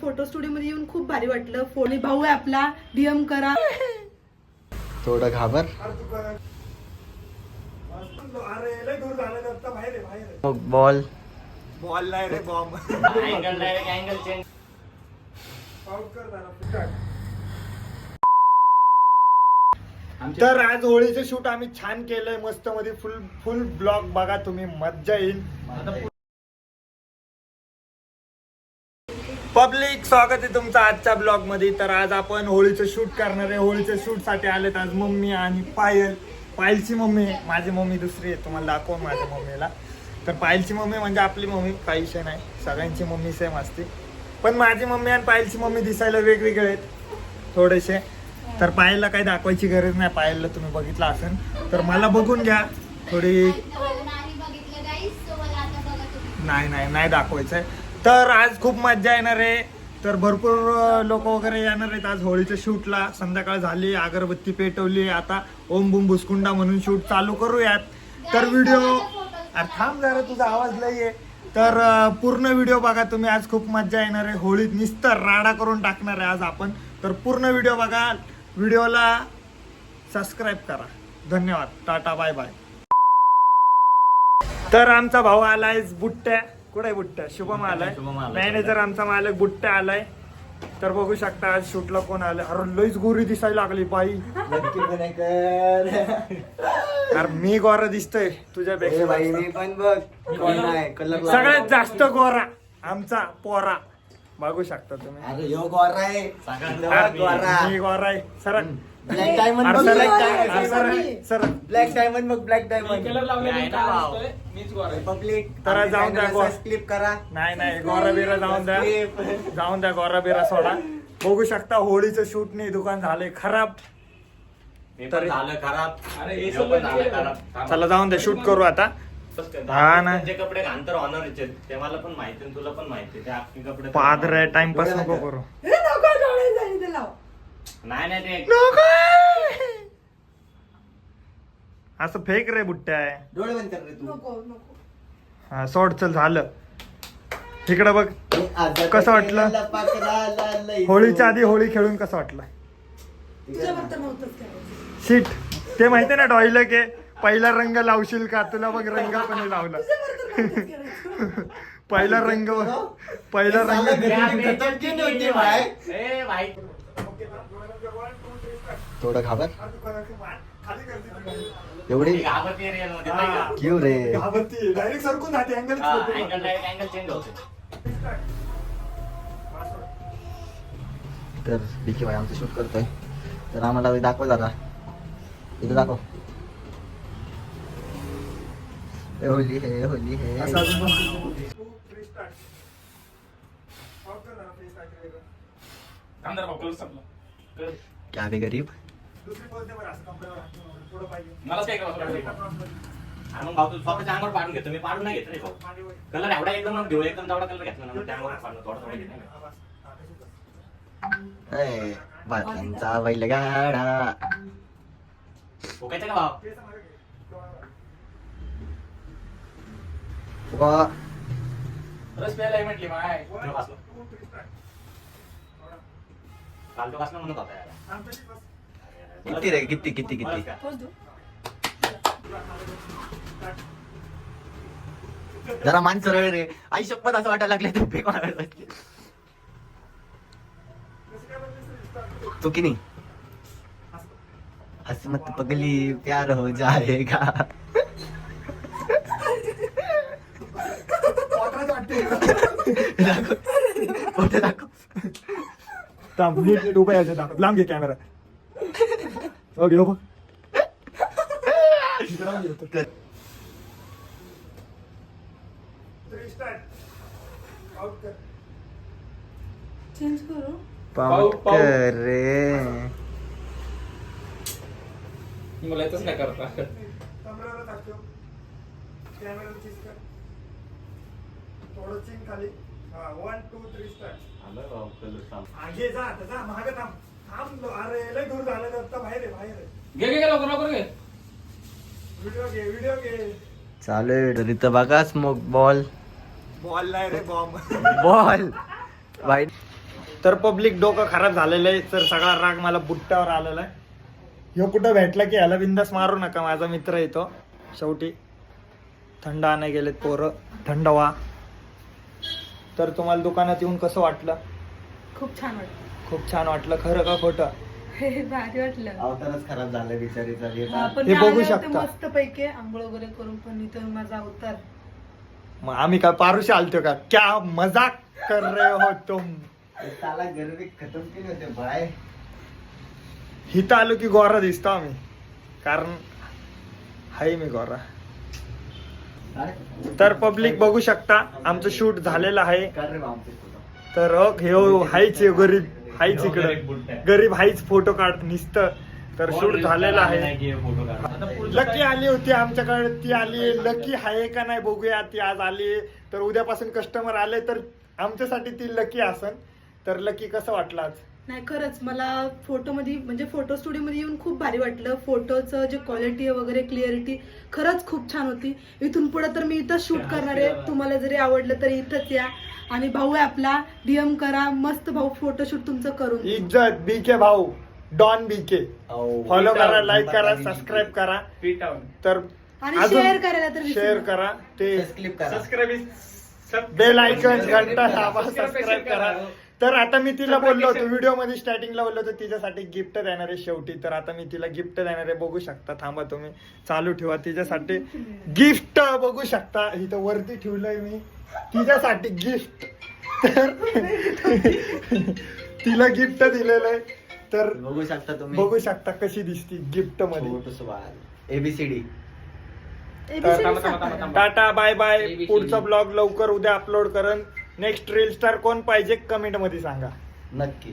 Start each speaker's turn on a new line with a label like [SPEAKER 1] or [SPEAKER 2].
[SPEAKER 1] Photo studio मध्ये येऊन खूप भारी वाटलं. फोन भाऊ आहे आपला. डीएम करा.
[SPEAKER 2] थोडं घाबर.
[SPEAKER 3] अरे लय दूर झालं तर आता बाहेर आहे बाहेर आहे
[SPEAKER 2] मग बॉल
[SPEAKER 3] बॉल नाही रे बॉम्ब तर आज होळीचं शूट आम्ही छान केलंय. मस्त मध्ये फुल फुल ब्लॉग बघा तुम्ही. मज्जा येईल. पब्लिक स्वागत आहे तुमचं आजच्या ब्लॉगमध्ये तर आज आपण होळीचं शूट करणार आहे. होळीच्या शूटसाठी आलेत आज मम्मी आणि पायल. पायलची मम्मी आहे. माझी मम्मी दुसरी आहे. तुम्हाला दाखव माझ्या मम्मीला. तर पायलची मम्मी म्हणजे आपली मम्मी विषय नाही. सगळ्यांची मम्मी सेम असते. पण माझी मम्मी आणि पायलची मम्मी दिसायला वेगवेगळे आहेत थोडेसे. तर पायलला काही दाखवायची गरज नाही. पायलला तुम्ही बघितलं असेल. तर मला बघून घ्या. थोडी
[SPEAKER 4] नाही
[SPEAKER 3] नाही नाही नाही दाखवायचंय. तर आज खूप मज्जा येणार आहे. तर भरपूर लोक वगैरे येणार आहेत. आज होळीच्या शूटला संध्याकाळ झाली अगरबत्ती पेटवली. आता ओम बुम भुसकुंडा म्हणून शूट चालू करूयात. तर व्हिडिओ थांब जरा तुझा आवाज लई आहे. तर पूर्ण व्हिडिओ बघा तुम्ही. आज खूप मज्जा येणार आहे. होळीत निस्तर राडा करून टाकणार आहे आज आपण. तर पूर्ण व्हिडिओ बघा. व्हिडिओला सबस्क्राईब करा. धन्यवाद. Tata bye bye. तर आमचा भाऊ आला आहे बुट्ट्या. कुठे बुट्ट्या शुभम आलाय
[SPEAKER 5] शुभम आलाय.
[SPEAKER 3] मॅनेजर आमचा मालक बुट्ट्या आलाय. तर बघू शकता आज शूटला कोण आलं? अरे लईच गोरी दिसायला लागली बाई. अरे मी गोरा दिसतोय तुझ्यापेक्षा.
[SPEAKER 2] पण बघ. कलर
[SPEAKER 3] सगळ्यात जास्त गोरा. आमचा पोरा. बघू शकता तुम्ही.
[SPEAKER 2] अरे यो गोरा आहे.
[SPEAKER 3] अरे, मी गोरा आहे. सर
[SPEAKER 2] ब्लॅक डायमंड
[SPEAKER 3] अरे
[SPEAKER 2] बघ ब्लॅक
[SPEAKER 3] अरे
[SPEAKER 2] डायमंड ब्लॅक डायमंड बघ ब्लॅक डायमंड पब्लिक
[SPEAKER 3] तर जाऊन द्या गो-
[SPEAKER 2] क्लिप करा.
[SPEAKER 3] नाही नाही गोरा बिरा जाऊन द्या. जाऊन द्या गोरा बिरा सोडा. बघू शकता होळीचं शूट नाही दुकान झालंय खराब. तरी-
[SPEAKER 5] झालं खराब. अरे हे पण झालं खराब.
[SPEAKER 3] चला जाऊन द्या शूट करू आता. हा ना.
[SPEAKER 5] जे कपडे घालतर ऑनर ते मला पण माहिती आणि तुला पण माहिती ते आपले कपडे
[SPEAKER 3] पादर टाइमपास नको करू.
[SPEAKER 5] नाही नाही ते
[SPEAKER 3] असं फेक रे बुट्ट्या आहे.
[SPEAKER 2] डोळे बंद कर रे तू.
[SPEAKER 1] नको नको.
[SPEAKER 3] हा सोड चल झालं. इकडं बघ. कसं वाटलं? होळीच्या आधी होळी खेळून कसं वाटलं?
[SPEAKER 1] नव्हतंच करायचं.
[SPEAKER 3] सीट ते माहिती ना डॉईला के पहिला रंग लावशील का? तुला बघ रंग पण लावला पहिला रंग पहिला रंग
[SPEAKER 5] ए भाई.
[SPEAKER 2] थोडं घाबर. एवढी? क्यू रे?
[SPEAKER 3] डायरेक्ट सरकून जाते अँगल
[SPEAKER 5] change होते.
[SPEAKER 2] तर भाई आमचं शूट करतोय. तर आम्हाला दाखव जरा. इथं दाखव. होली हे होली हे। क्या बे गरीब?
[SPEAKER 5] मलाच काय करावं मग भाऊ तू स्वतःच्या अंगावर पाडून घेतो. मी पाडून नाही घेत रे भाऊ. कलर एवढा एकदम घेऊ एकदम तेवढा कलर घेतला ना मग त्या अंगावर पाडणं थोडा थोडा घेत नाही
[SPEAKER 2] ए, बाटल्यांचा बैलगाडा.
[SPEAKER 5] ओकायचं का भाव
[SPEAKER 2] वा.
[SPEAKER 5] रस प्यायला म्हटली माय. काल तो कसला म्हणत होता यार.
[SPEAKER 2] किती रे? किती किती किती. जरा मान सरळ रे. आई शपथ असं वाटायला लागले ते फेक मारायला लागले. तो की नाही? हसमत पगली प्यार हो जाएगा. दाखव. फोटो दाखव
[SPEAKER 3] थांब नीट उभा यायचं दाखव लांब घे कॅमेरा ओके हो
[SPEAKER 1] चेंज करू
[SPEAKER 2] पावकर रे
[SPEAKER 6] मला येतच नाही करता
[SPEAKER 3] थोडं चिन खाली. वन टू थ्री स्टार्ट
[SPEAKER 5] आलं कलर.
[SPEAKER 3] आगे जा आता जा मागे थांब. थांब अरे लय दूर झालं तर आता बाहेर आहे बाहेर आहे.
[SPEAKER 6] घे घे घे, लवकर लवकर घे.
[SPEAKER 3] व्हिडिओ घे व्हिडिओ घे.
[SPEAKER 2] चालू आहे तर इथं बघा स्मोक बॉल
[SPEAKER 3] बॉल नाही रे बॉम्ब
[SPEAKER 2] बॉल भाई
[SPEAKER 3] तर पब्लिक डोकं खराब झालेलं आहे तर सगळा राग मला बुट्ट्यावर आलेला आहे. ह्यो कुठं भेटला की ह्याला बिंदास मारू नका माझा मित्र येतो शेवटी थंड आणाय गेलेत पोरं. थंड व्हा. तर तुम्हाला दुकानात येऊन कसं वाटलं?
[SPEAKER 1] खूप छान वाटलं.
[SPEAKER 3] खूप छान वाटलं. खरं का खोटं?
[SPEAKER 1] हे भारी वाटलं.
[SPEAKER 2] अवतारच खराब बिचारीचा हे
[SPEAKER 1] मी
[SPEAKER 3] बघू शकता.
[SPEAKER 1] मस्त पैकी आंघोळ वगैरे करून पण इथं माझा अवतार.
[SPEAKER 3] मग आम्ही काय पारुशी आलतो का? क्या मजाक कर रहे हो तुम?
[SPEAKER 2] साला गर्वी खतम केले होते भाई
[SPEAKER 3] हिथं आलो की गोरा दिसतो आम्ही. कारण हाय मी गोरा. तर पब्लिक बघू शकता आमचं शूट झालेलं आहे. तर अग हे हायच गरीब हायच इकडं. गरीब हायच फोटो काढ निसत. तर शूट झालेलं आहे. लकी आली होती आमच्याकडे ती आली. लकी आहे का नाही बघूया ती आज आली. तर उद्यापासून कस्टमर आले तर आमच्यासाठी ती लकी असन. तर लकी कसं वाटलं आज?
[SPEAKER 1] नाही खरंच मला फोटोमध्ये म्हणजे फोटो स्टुडिओमध्ये येऊन खूप भारी वाटलं. फोटोचं जे क्वालिटी आहे वगैरे क्लिअरिटी खरंच खूप छान होती. इथून पुढे तर मी इथं शूट करणार आहे. तुम्हाला जरी आवडलं तर इथंच या. आणि भाऊ आहे आपला डीएम करा. मस्त भाऊ फोटोशूट तुमचं करून.
[SPEAKER 3] इज्जत बीके भाऊ. डॉन बीके फॉलो करा लाईक करा सबस्क्राईब करा. तर
[SPEAKER 1] आणि
[SPEAKER 3] अजून
[SPEAKER 1] शेअर करायला तर विसरू
[SPEAKER 3] शेअर
[SPEAKER 1] नका.
[SPEAKER 3] करा. ते
[SPEAKER 6] सबस्क्राईब
[SPEAKER 3] बेल आयकन घंटा दाबा सबस्क्राईब करा. तर आता मी तिला बोललो होतो व्हिडिओमध्ये स्टार्टिंगला बोललो होतो तिच्यासाठी गिफ्ट देणार आहे शेवटी. तर आता मी तिला गिफ्ट देणार आहे बघू शकता. थांबा तुम्ही चालू ठेवा. तिच्यासाठी गिफ्ट बघू शकता. इथं वरती ठेवलंय मी. तिच्यासाठी गिफ्ट. तर तिला गिफ्ट दिलेलं आहे. तर
[SPEAKER 2] बघू शकता तुम्ही.
[SPEAKER 3] बघू शकता कशी दिसती
[SPEAKER 2] गिफ्टमध्ये एबीसीडी.
[SPEAKER 3] Tata bye bye. पुढचा ब्लॉग लवकर उद्या अपलोड करन. नेक्स्ट रील स्टार कोण पाहिजे कमेंटमध्ये सांगा.
[SPEAKER 2] नक्की.